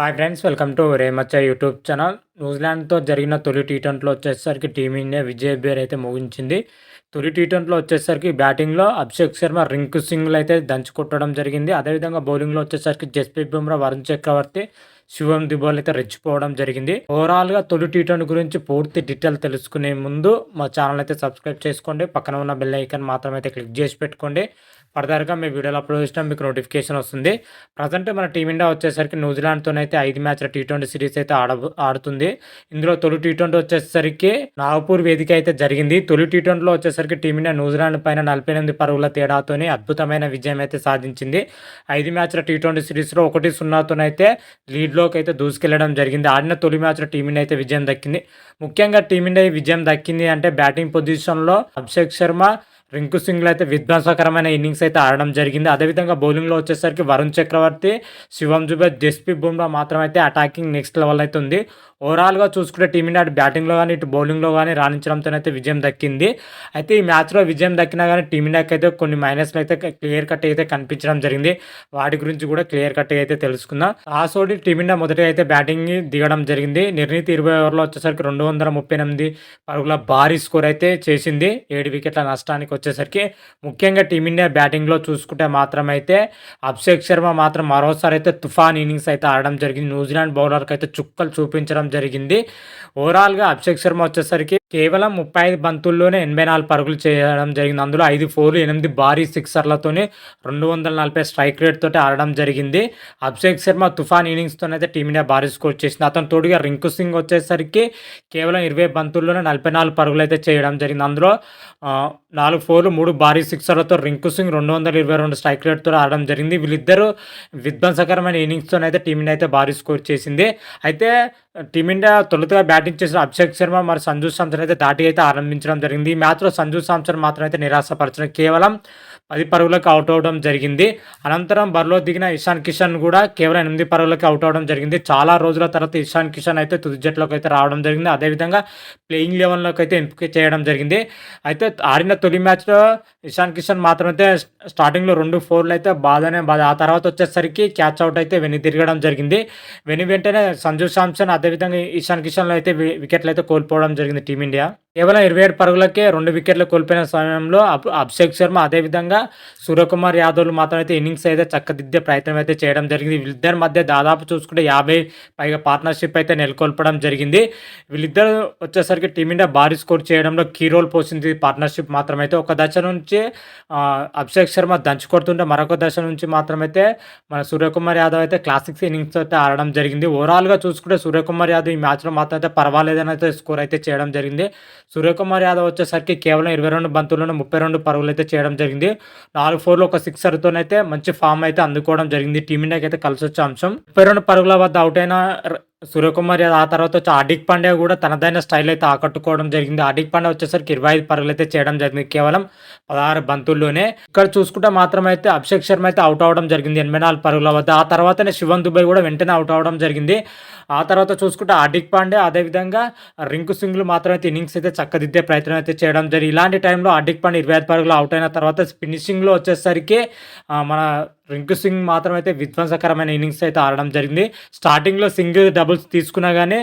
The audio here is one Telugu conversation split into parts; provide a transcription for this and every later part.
హాయ్ ఫ్రెండ్స్ వెల్కమ్ టు రేమచ్చ యూట్యూబ్ ఛానల్ న్యూజిలాండ్తో జరిగిన తొలి టీ ట్వంటీలో వచ్చేసరికి టీమిండియా విజయ్ బేర్ అయితే ముగించింది. తొలి టీ ట్వంటీలో వచ్చేసరికి బ్యాటింగ్లో అభిషేక్ శర్మ రింకు సింగ్లు అయితే దంచుకొట్టడం జరిగింది. అదేవిధంగా బౌలింగ్లో వచ్చేసరికి జస్ప్రీత్ బుమ్రా వరుణ్ చక్రవర్తి శివం దుబోల్ అయితే రెచ్చిపోవడం జరిగింది. ఓవరాల్గా తొలి టీ ట్వంటీ గురించి పూర్తి డీటెయిల్ తెలుసుకునే ముందు మా ఛానల్ అయితే సబ్స్క్రైబ్ చేసుకోండి. పక్కన ఉన్న బెల్ ఐకాన్ మాత్రం అయితే క్లిక్ చేసి పెట్టుకోండి. ఫర్దర్గా మీ వీడియోలు అప్లోడ్ చేసినా మీకు నోటిఫికేషన్ వస్తుంది. ప్రజెంట్ మన టీమిండియా వచ్చేసరికి న్యూజిలాండ్తోనైతే ఐదు మ్యాచ్ల టీ ట్వంటీ సిరీస్ అయితే ఆడ ఆడుతుంది. ఇందులో తొలి టీ ట్వంటీ వచ్చేసరికి నాగపూర్ వేదిక అయితే జరిగింది. తొలి టీ ట్వంటీలో వచ్చేసరికి టీమిండియా న్యూజిలాండ్ పైన నలభై ఎనిమిది పరుగుల తేడాతోనే అద్భుతమైన విజయం అయితే సాధించింది. ఐదు మ్యాచ్ల టీ ట్వంటీ సిరీస్లో ఒకటి సున్నాతోనైతే లీడ్లో లీడ్లోకి అయితే దూసుకెళ్ళడం జరిగింది. ఆడిన తొలి మ్యాచ్లో టీమిండియా అయితే విజయం దక్కింది. ముఖ్యంగా టీమిండియా విజయం దక్కింది అంటే బ్యాటింగ్ పొజిషన్లో అభిషేక్ శర్మ రింకు సింగ్లు అయితే విధ్వంసకరమైన ఇన్నింగ్స్ అయితే ఆడడం జరిగింది. అదేవిధంగా బౌలింగ్లో వచ్చేసరికి వరుణ్ చక్రవర్తి శివం జుబే జస్పీ బుమ్రా మాత్రం అయితే అటాకింగ్ నెక్స్ట్ లెవెల్ అయితే ఉంది. ఓవరాల్గా చూసుకుంటే టీమిండియా అటు బ్యాటింగ్లో కానీ ఇటు బౌలింగ్లో కానీ రాణించడంతోనైతే విజయం దక్కింది. అయితే ఈ మ్యాచ్లో విజయం దక్కినా కానీ టీమిండియాకి అయితే కొన్ని మైనస్లు అయితే క్లియర్ కట్ అయితే కనిపించడం జరిగింది. వాటి గురించి కూడా క్లియర్ కట్ అయితే తెలుసుకుందాం. ఆసోడి టీమిండియా మొదటి అయితే బ్యాటింగ్ దిగడం జరిగింది. నిర్ణీత ఇరవై ఓవర్లో వచ్చేసరికి రెండు వందల ముప్పై ఎనిమిది పరుగుల భారీ స్కోర్ అయితే చేసింది. ఏడు వికెట్ల నష్టానికి వచ్చేసరికి ముఖ్యంగా టీమిండియా బ్యాటింగ్లో చూసుకుంటే మాత్రం అయితే అభిషేక్ శర్మ మాత్రం మరోసారి అయితే తుఫాన్ ఇన్నింగ్స్ అయితే ఆడడం జరిగింది. న్యూజిలాండ్ బౌలర్కి అయితే చుక్కలు చూపించడం జరిగింది. ఓవరాల్గా అభిషేక్ శర్మ వచ్చేసరికి కేవలం ముప్పై ఐదు బంతుల్లోనే ఎనభై నాలుగు పరుగులు చేయడం జరిగింది. అందులో ఐదు ఫోర్లు ఎనిమిది భారీ సిక్సర్లతోనే రెండు వందల నలభై స్ట్రైక్ రేట్ తోటి ఆడడం జరిగింది. అభిషేక్ శర్మ తుఫాన్ ఇన్నింగ్స్తోనైతే టీమిండియా భారీ స్కోర్ చేసింది. అతను తోడుగా రింకు సింగ్ వచ్చేసరికి కేవలం ఇరవై బంతుల్లోనే నలభై నాలుగు పరుగులు అయితే చేయడం జరిగింది. అందులో నాలుగు ఫోర్లు మూడు భారీ సిక్సర్లతో రింకు సింగ్ రెండు వందల ఇరవై రెండు స్ట్రైక్ రేట్తో ఆడడం జరిగింది. వీళ్ళిద్దరూ విధ్వంసకరమైన ఇన్నింగ్స్తోనైతే టీమిండియా అయితే భారీ స్కోర్ చేసింది. అయితే టీమిండియా తొలుతగా బ్యాటింగ్ చేసిన అభిషేక్ శర్మ మరి సంజు సాంసన్ అయితే దాటి అయితే ఆరంభించడం జరిగింది. ఈ మ్యాచ్లో సంజు సాంసన్ మాత్రం అయితే నిరాశపరచడం కేవలం పది పరుగులకు అవుట్ అవడం జరిగింది. అనంతరం బరిలో దిగిన ఇషాన్ కిషన్ కూడా కేవలం ఎనిమిది పరుగులకు అవుట్ అవడం జరిగింది. చాలా రోజుల తర్వాత ఇషాన్ కిషన్ అయితే తుది జట్లోకి అయితే రావడం జరిగింది. అదేవిధంగా ప్లేయింగ్ లెవెన్లోకి అయితే ఎంపిక చేయడం జరిగింది. అయితే ఆడిన తొలి మ్యాచ్లో ఇషాన్ కిషన్ మాత్రమైతే స్టార్టింగ్లో రెండు ఫోర్లు అయితే బాధనే బాధ ఆ తర్వాత వచ్చేసరికి క్యాచ్ అవుట్ అయితే వెను తిరగడం జరిగింది. వెను వెంటనే సంజు శాంసన్ అదేవిధంగా ఇషాన్ కిషన్లో అయితే వికెట్లు అయితే కోల్పోవడం జరిగింది టీమిండియా. కేవలం ఇరవై ఏడు పరుగులకే రెండు వికెట్లు కోల్పోయిన సమయంలో అభిషేక్ శర్మ అదేవిధంగా సూర్యకుమార్ యాదవ్లు మాత్రం అయితే ఇన్నింగ్స్ అయితే చక్కదిద్దే ప్రయత్నం అయితే చేయడం జరిగింది. వీళ్ళిద్దరి మధ్య దాదాపు చూసుకుంటే యాభై పైగా పార్ట్నర్షిప్ అయితే నెలకొల్పడం జరిగింది. వీళ్ళిద్దరు వచ్చేసరికి టీమిండియా భారీ స్కోర్ చేయడంలో కీ రోల్ పోసింది పార్ట్నర్షిప్ మాత్రమైతే ఒక దశ నుంచి అభిషేక్ శర్మ దంచుకొడుతుంటే మరొక దశ నుంచి మాత్రమైతే మన సూర్యకుమార్ యాదవ్ అయితే క్లాసిక్స్ ఇన్నింగ్స్ అయితే ఆడడం జరిగింది. ఓవరాల్గా చూసుకుంటే సూర్యకుమార్ యాదవ్ ఈ మ్యాచ్లో మాత్రం అయితే పర్వాలేదని అయితే స్కోర్ అయితే చేయడం జరిగింది. సూర్యకుమార్ యాదవ్ వచ్చేసరికి కేవలం ఇరవై రెండు బంతుల్లోనే ముప్పై రెండు పరుగులు అయితే చేయడం జరిగింది. నాలుగు ఫోర్లు ఒక సిక్సర్తోనైతే మంచి ఫామ్ అయితే అందుకోవడం జరిగింది. టీమిండియాకి అయితే కలిసి వచ్చే అంశం. ముప్పై రెండు పరుగుల వద్ద అవుట్ అయిన సూర్యకుమార్ ఆ తర్వాత వచ్చి ఆర్డిక్ పాండ్యా కూడా తనదైన స్టైల్ అయితే ఆకట్టుకోవడం జరిగింది. ఆర్డిక్ పాండ్యా వచ్చేసరికి ఇరవై ఐదు పరుగులు అయితే చేయడం జరిగింది. కేవలం పదహారు బంతుల్లోనే. ఇక్కడ చూసుకుంటే మాత్రం అయితే అభిషేక్ శర్మ అయితే అవుట్ అవడం జరిగింది. ఎనభై నాలుగు పరుగుల వద్ద. ఆ తర్వాతనే శివన్ దుబాయ్ కూడా వెంటనే అవుట్ అవడం జరిగింది. ఆ తర్వాత చూసుకుంటే ఆర్డిక్ పాండే అదేవిధంగా రింకు సింగ్లు మాత్రం అయితే ఇన్నింగ్స్ అయితే చక్కదిద్దే ప్రయత్నం అయితే చేయడం జరిగింది. ఇలాంటి టైంలో ఆర్డిక్ పాండే ఇరవై ఐదు పరుగులు అవుట్ అయిన తర్వాత ఫినిషింగ్లో వచ్చేసరికి మన రింకు సింగ్ మాత్రం అయితే విధ్వంసకరమైన ఇన్నింగ్స్ అయితే ఆడడం జరిగింది. స్టార్టింగ్లో సింగిల్ డబుల్స్ తీసుకున్నా కానీ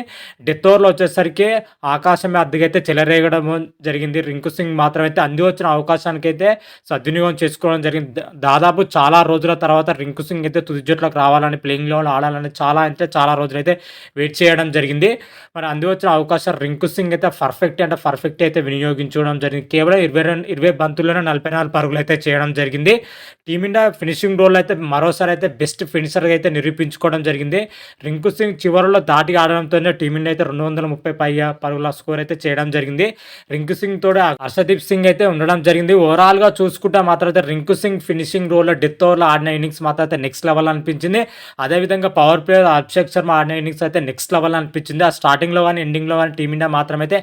డెత్ ఓవర్లో వచ్చేసరికి ఆకాశమే అద్దెకైతే చెలరేగడం జరిగింది. రింకు సింగ్ మాత్రం అయితే అంది వచ్చిన అవకాశానికి అయితే సద్వినియోగం చేసుకోవడం జరిగింది. దాదాపు చాలా రోజుల తర్వాత రింకు సింగ్ అయితే తుది జట్లోకి రావాలని ప్లేయింగ్ లెవెల్ ఆడాలని చాలా అంటే చాలా రోజులు అయితే వెయిట్ చేయడం జరిగింది. మరి అంది వచ్చిన అవకాశం రింకు సింగ్ అయితే పర్ఫెక్ట్ అంటే పర్ఫెక్ట్ అయితే వినియోగించుకోవడం జరిగింది. కేవలం ఇరవై రెండు ఇరవై బంతుల్లోనే నలభై నాలుగు పరుగులు అయితే చేయడం జరిగింది. టీమిండియా ఫినిషింగ్ రోల్ అయితే మరోసారి అయితే బెస్ట్ ఫినిషర్గా అయితే నిరూపించుకోవడం జరిగింది. రింకు సింగ్ చివరిలో దాటి ఆడడంతోనే టీమిండియా అయితే రెండు వందల ముప్పై పైగా పరుగుల స్కోర్ అయితే చేయడం జరిగింది. రింకు సింగ్ తోడు హర్షదీప్ సింగ్ అయితే ఉండడం జరిగింది. ఓవరాల్గా చూసుకుంటే మాత్రం అయితే రింకు సింగ్ ఫినిషింగ్ రోల్లో డెత్ ఓవర్లో ఆడిన ఇన్నింగ్స్ మాత్రం అయితే నెక్స్ట్ లెవెల్ అనిపించింది. అదేవిధంగా పవర్ ప్లేయర్ అభిషేక్ శర్మ ఆడిన ఇన్నింగ్స్ అయితే నెక్స్ట్ లెవెల్ అనిపించింది. ఆ స్టార్టింగ్లో కానీ ఎండింగ్లో కానీ టీమిండియా మాత్రమైతే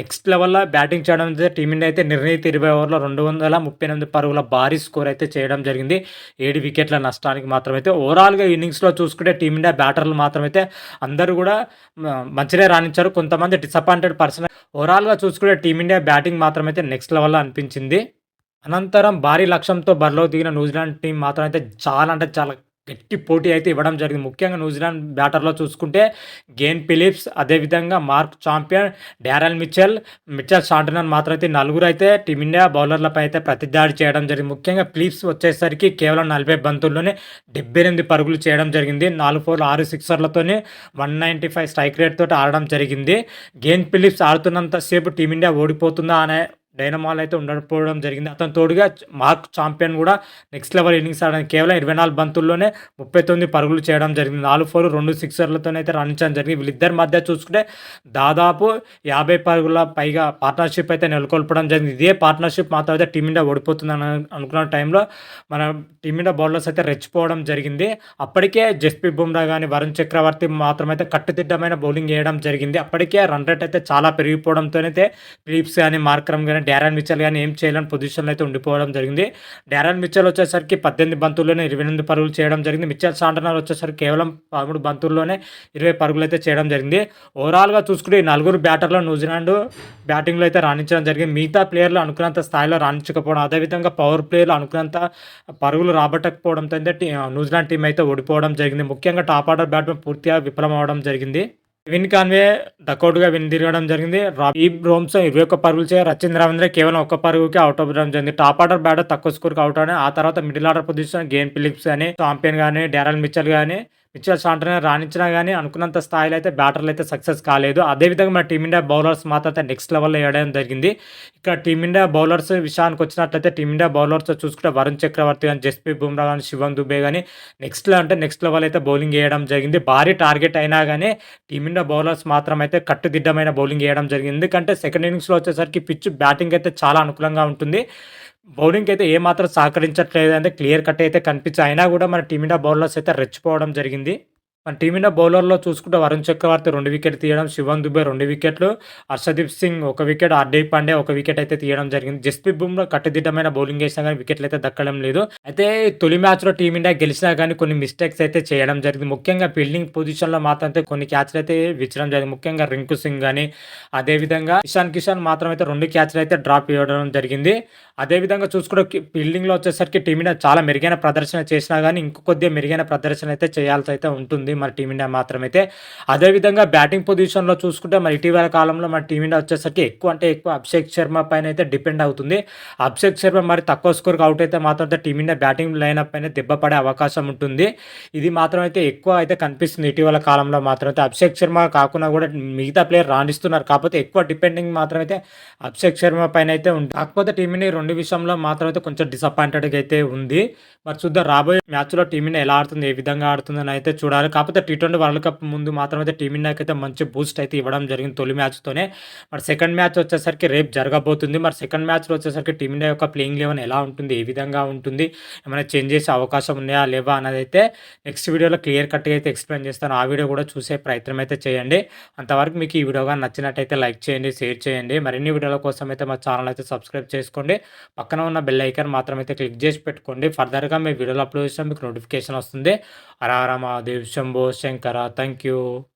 నెక్స్ట్ లెవెల్లో బ్యాటింగ్ చేయడం అయితే టీమిండియా అయితే నిర్ణీత ఇరవై ఓవర్లో రెండు వందల ముప్పై ఎనిమిది పరుగుల భారీ స్కోర్ అయితే చేయడం జరిగింది. ఏడు వికెట్ల నష్టానికి మాత్రమైతే ఓవరాల్గా ఇన్నింగ్స్లో చూసుకుంటే టీమిండియా బ్యాటర్లు మాత్రమైతే అందరూ కూడా మంచిగా రాణించారు. కొంతమంది డిసప్పాయింటెడ్ పర్సన్ ఓవరాల్గా చూసుకుంటే టీమిండియా బ్యాటింగ్ మాత్రమైతే నెక్స్ట్ లెవెల్లో అనిపించింది. అనంతరం భారీ లక్ష్యంతో బరిలో దిగిన న్యూజిలాండ్ టీం మాత్రం అయితే చాలా అంటే చాలా గట్టి పోటీ అయితే ఇవ్వడం జరిగింది. ముఖ్యంగా న్యూజిలాండ్ బ్యాటర్లో చూసుకుంటే గేన్ ఫిలిప్స్ అదేవిధంగా Mark Chapman Daryl Mitchell Mitchell Santner మాత్రం అయితే నలుగురు అయితే టీమిండియా బౌలర్లపై అయితే ప్రతిదాడి చేయడం జరిగింది. ముఖ్యంగా ఫిలిప్స్ వచ్చేసరికి కేవలం నలభై బంతుల్లోనే డెబ్బై ఎనిమిది పరుగులు చేయడం జరిగింది. నాలుగు ఫోర్లు ఆరు సిక్సర్లతోనే one ninety five strike rate తోటి ఆడడం జరిగింది. గేన్ ఫిలిప్స్ ఆడుతున్నంతసేపు టీమిండియా ఓడిపోతుందా అనే డైనమాల్ అయితే ఉండకపోవడం జరిగింది. అతను తోడుగా మార్క్ చాంపియన్ కూడా నెక్స్ట్ లెవెల్ ఇన్నింగ్స్ ఆడడం కేవలం ఇరవై నాలుగు బంతుల్లోనే ముప్పై తొమ్మిది పరుగులు చేయడం జరిగింది. నాలుగు ఫోర్ రెండు సిక్సర్లతో అయితే రాణించడం జరిగింది. వీళ్ళిద్దరి మధ్య చూసుకుంటే దాదాపు యాభై పరుగుల పైగా పార్ట్నర్షిప్ అయితే నెలకొల్పడం జరిగింది. ఇదే పార్ట్నర్షిప్ మాత్రం అయితే టీమిండియా అని అనుకున్న టైంలో మన టీమిండియా బౌలర్స్ అయితే రెచ్చిపోవడం జరిగింది. అప్పటికే జస్ప్రీత్ బుమ్రా కానీ వరుణ్ చక్రవర్తి మాత్రమైతే కట్టుదిట్టమైన బౌలింగ్ వేయడం జరిగింది. అప్పటికే రన్ రేట్ అయితే చాలా పెరిగిపోవడంతో అయితే ఫిలిప్స్ కానీ మార్క్రమ్ కానీ డారన్ మిచ్చల్ కానీ ఏం చేయలేని పొజిషన్లో అయితే ఉండిపోవడం జరిగింది. డారన్ మిచ్చల్ వచ్చేసరికి పద్దెనిమిది బంతుల్లోనే ఇరవై ఎనిమిది పరుగులు చేయడం జరిగింది. మిచ్చల్ సాంటనర్ వచ్చేసరికి కేవలం పదమూడు బంతుల్లోనే ఇరవై పరుగులు అయితే చేయడం జరిగింది. ఓవరాల్గా చూసుకుంటే ఈ నలుగురు బ్యాటర్లో న్యూజిలాండ్ బ్యాటింగ్లో అయితే రాణించడం జరిగింది. మిగతా ప్లేయర్లు అనుకున్నంత స్థాయిలో రాణించకపోవడం అదేవిధంగా పవర్ ప్లేయర్లు అనుకున్నంత పరుగులు రాబట్టకపోవడంతో న్యూజిలాండ్ టీం అయితే ఓడిపోవడం జరిగింది. ముఖ్యంగా టాప్ ఆర్డర్ బ్యాట్మెన్ పూర్తిగా విఫలం అవడం జరిగింది. విన్ కాన్వే డకౌట్గా విన్ తిరగడం జరిగింది. ఈ రోమ్స్ ఇరవై ఒక్క పరుగులు చేయ రచింద్ర రవీంద్ర కేవలం ఒక్క పరుగుకి అవుట్ అవ్వడం జరిగింది. టాప్ ఆర్డర్ బ్యాటర్ తక్కువ స్కోర్కి అవుట్ అని ఆ తర్వాత middle order position Glenn Phillips కానీ చాంపియన్ కానీ డారల్ మిచ్చల్ కానీ మిచ్చల్ షాంటనే రాణించినా కానీ అనుకున్నంత స్థాయిలో అయితే బ్యాటర్లు అయితే సక్సెస్ కాలేదు. అదేవిధంగా మన టీమిండియా బౌలర్స్ మాత్రం అయితే నెక్స్ట్ లెవెల్లో వేయడం జరిగింది. ఇక్కడ టీమిండియా బౌలర్స్ విషయానికి వచ్చినట్లయితే టీమిండియా బౌలర్స్ చూసుకుంటే వరుణ్ చక్రవర్తి కానీ జస్ప్రీత్ బుమ్రా కానీ శివం దుబే కానీ నెక్స్ట్ అంటే నెక్స్ట్ లెవెల్ అయితే బౌలింగ్ వేయడం జరిగింది. భారీ టార్గెట్ అయినా కానీ టీమిండియా బౌలర్స్ మాత్రం అయితే కట్టుదిట్టమైన బౌలింగ్ వేయడం జరిగింది. ఎందుకంటే సెకండ్ ఇన్నింగ్స్లో వచ్చేసరికి పిచ్ బ్యాటింగ్ అయితే చాలా అనుకూలంగా ఉంటుంది. బౌలింగ్కి అయితే ఏమాత్రం సహకరించట్లేదు అంటే క్లియర్ కట్ అయితే కనిపించి అయినా కూడా మన టీమిండియా బౌలర్స్ అయితే రెచ్చిపోవడం జరిగింది. మన టీమిండియా బౌలర్లో చూసుకుంటే వరుణ్ చక్రవర్తి రెండు వికెట్ తీయడం శివన్ దుబే రెండు వికెట్లు హర్షదీప్ సింగ్ ఒక వికెట్ హార్దిక్ పాండే ఒక వికెట్ అయితే తీయడం జరిగింది. జస్ప్రీత్ బుమ్రా కట్టుదిట్టమైన బౌలింగ్ వేసినా కానీ వికెట్లు అయితే దక్కడం లేదు. అయితే తొలి మ్యాచ్లో టీమిండియా గెలిచినా కానీ కొన్ని మిస్టేక్స్ అయితే చేయడం జరిగింది. ముఖ్యంగా ఫీల్డింగ్ పొజిషన్లో మాత్రం అయితే కొన్ని క్యాచ్లు అయితే విచ్చడం జరిగింది. ముఖ్యంగా రింకు సింగ్ కానీ అదేవిధంగా ఇషాన్ కిషాన్ మాత్రం అయితే రెండు క్యాచ్లు అయితే డ్రాప్ ఇవ్వడం జరిగింది. అదేవిధంగా చూసుకుంటే ఫీల్డింగ్లో వచ్చేసరికి టీమిండియా చాలా మెరుగైన ప్రదర్శన చేసినా కానీ ఇంకొద్దిగా మెరుగైన ప్రదర్శన అయితే చేయాల్సి అయితే ఉంటుంది. మరి టీమిండియా మాత్రమైతే అదేవిధంగా బ్యాటింగ్ పొజిషన్లో చూసుకుంటే మరి ఇటీవల కాలంలో మన టీమిండియా వచ్చేసరికి ఎక్కువ అంటే ఎక్కువ అభిషేక్ శర్మ పైన అయితే డిపెండ్ అవుతుంది. అభిషేక్ శర్మ మరి తక్కువ స్కోర్కి అవుట్ అయితే మాత్రం అయితే టీమిండియా బ్యాటింగ్ లైనప్ పైన దెబ్బపడే అవకాశం ఉంటుంది. ఇది మాత్రం అయితే ఎక్కువ అయితే కనిపిస్తుంది. ఇటీవల కాలంలో మాత్రం అయితే అభిషేక్ శర్మ కాకుండా కూడా మిగతా ప్లేయర్ రాణిస్తున్నారు. కాకపోతే ఎక్కువ డిపెండింగ్ మాత్రం అయితే అభిషేక్ శర్మ పైన అయితే ఉంది. కాకపోతే టీమిండియా రెండు విషయంలో మాత్రం అయితే కొంచెం డిసప్పాయింటెడ్గా అయితే ఉంది. మరి చూద్దాం రాబోయే మ్యాచ్లో టీమిండియా ఎలా ఆడుతుంది ఏ విధంగా ఆడుతుందని అయితే చూడాలి. కాకపోతే టీ ట్వంటీ వరల్డ్ కప్ ముందు మాత్రం అయితే టీమిండియాకి అయితే మంచి బూస్ట్ అయితే ఇవ్వడం జరిగింది తొలి మ్యాచ్తోనే. మరి సెకండ్ మ్యాచ్ వచ్చేసరికి రేపు జరగబోతుంది. మరి సెకండ్ మ్యాచ్లో వచ్చేసరికి టీమిండియా యొక్క ప్లేయింగ్ లెవెన్ ఎలా ఉంటుంది? ఏ విధంగా ఉంటుంది? ఏమైనా చేంజ్ చేసే అవకాశం ఉన్నాయా? లేవా? అనేది అయితే నెక్స్ట్ వీడియోలో క్లియర్ కట్గా అయితే ఎక్స్ప్లెయిన్ చేస్తాను. ఆ వీడియో కూడా చూసే ప్రయత్నం అయితే చేయండి. అంతవరకు మీకు ఈ వీడియోగా నచ్చినట్టయితే లైక్ చేయండి షేర్ చేయండి. మరిన్ని వీడియోల కోసం అయితే మా ఛానల్ అయితే సబ్స్క్రైబ్ చేసుకోండి. పక్కన ఉన్న బెల్ ఐకాన్ మాత్రం అయితే క్లిక్ చేసి పెట్టుకోండి. ఫర్దర్గా మీ వీడియోలో అప్లోడ్ చేస్తే మీకు నోటిఫికేషన్ వస్తుంది. హర హర మహాదేవ్ ボーシェンからタンキュー